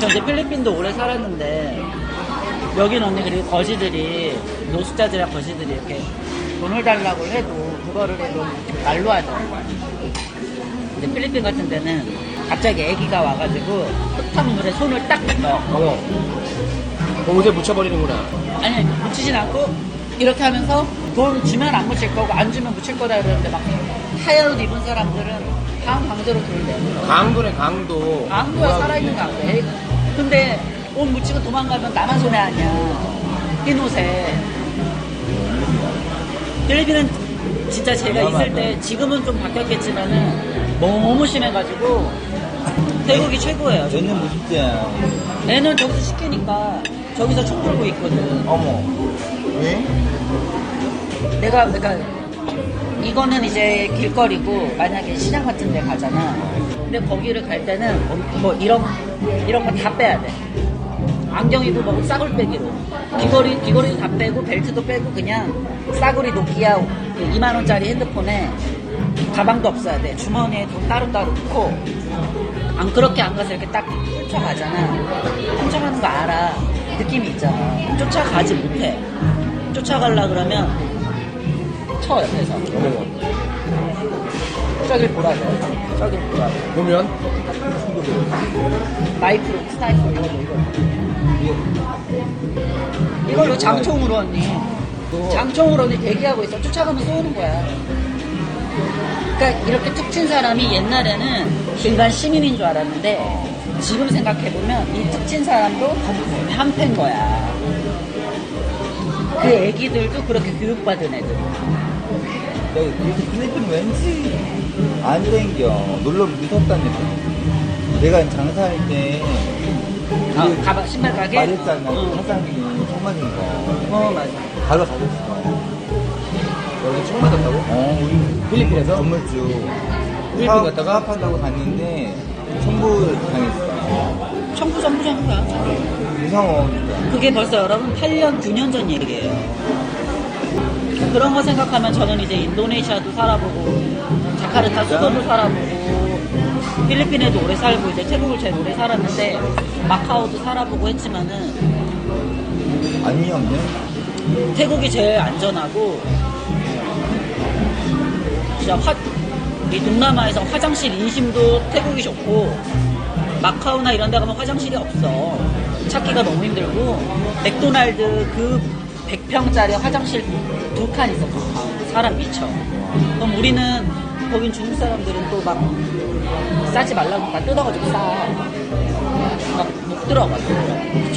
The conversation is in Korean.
저 이제 필리핀도 오래 살았는데 여기는 언니 그리고 거지들이 노숙자들이랑 거지들이 이렇게 돈을 달라고 해도 그거를 좀 말로 하더라고요. 근데 필리핀 같은 데는 갑자기 애기가 와가지고 흙탕물에 손을 딱 넣어. 어. 옷에 묻혀버리는구나. 아니 묻히진 않고 이렇게 하면서 돈 주면 안 묻힐 거고 안 주면 묻힐 거다 그러는데 막 하얀 옷 입은 사람들은 방 강제로 돌대. 강도네, 강도. 강도야 살아있는 강도. 근데 옷 묻히고 도망가면 나만 손해 아니야. 흰 옷에. 필리핀은 진짜 제가 있을 때 지금은 좀 바뀌었겠지만은 너무 심해가지고 태국이 최고예요. 얘는 무식죄야. 애는 저기서 시키니까 저기서 총 들고 있거든. 어머. 왜? 내가 그러니까 이거는 이제 길거리고 만약에 시장 같은 데 가잖아. 근데 거기를 갈 때는 뭐 이런 이런 거 다 빼야 돼. 안경이도 뭐 싸구리 빼기로. 귀걸이 귀걸이도 다 빼고 벨트도 빼고 그냥 싸구리 노키아 2만 원짜리 핸드폰에 가방도 없어야 돼. 주머니에 돈 따로따로 넣고 안 그렇게 안 가서 이렇게 딱 훔쳐가잖아. 훔쳐가는 거 알아. 느낌이 있잖아. 쫓아가지 못해. 쫓아가려 그러면 쳐 옆에서. 어머. 저길 보라 돼. 저길 보라 돼. 보면? 나이프로 스나이퍼 이거 이거. 이걸로 장총으로 언니. 장총으로 언니 대기하고 있어. 쫓아가면 쏘는 거야. 그러니까 이렇게 툭 친 사람이 옛날에는 일반 시민인 줄 알았는데 지금 생각해보면 이 툭 친 사람도 한패인 거야. 그 애기들도 그렇게 교육받은 애들. 그래서 필리핀 왠지 안 땡겨. 놀러 무섭다는 느낌. 내가 장사할 때 아, 그 가방 신발 가게? 말했잖아. 응. 사장님이 총 맞은 거. 어 맞아. 바로 가셨어. 여기 총 맞았다고? 어, 우리 필리핀에서? 건물주. 필리핀 갔다가? 사업한다고 갔는데 청구 당했어. 청구 청구야. 무서워. 진짜. 그게 벌써 여러분 8년, 9년 전 얘기예요. 그런 거 생각하면 저는 이제 인도네시아도 살아보고, 자카르타 수도도 살아보고, 필리핀에도 오래 살고, 이제 태국을 제일 오래 살았는데, 마카오도 살아보고 했지만은, 아니, 없네. 태국이 제일 안전하고, 진짜 화, 이 동남아에서 화장실 인심도 태국이 좋고, 마카오나 이런 데 가면 화장실이 없어. 찾기가 너무 힘들고, 맥도날드 그 100평짜리 화장실 두 칸 있어, 두 칸. 사람 미쳐. 그럼 우리는, 거긴 중국 사람들은 또 막, 싸지 말라고 다 뜯어가지고 싸. 막 못 들어가, 못들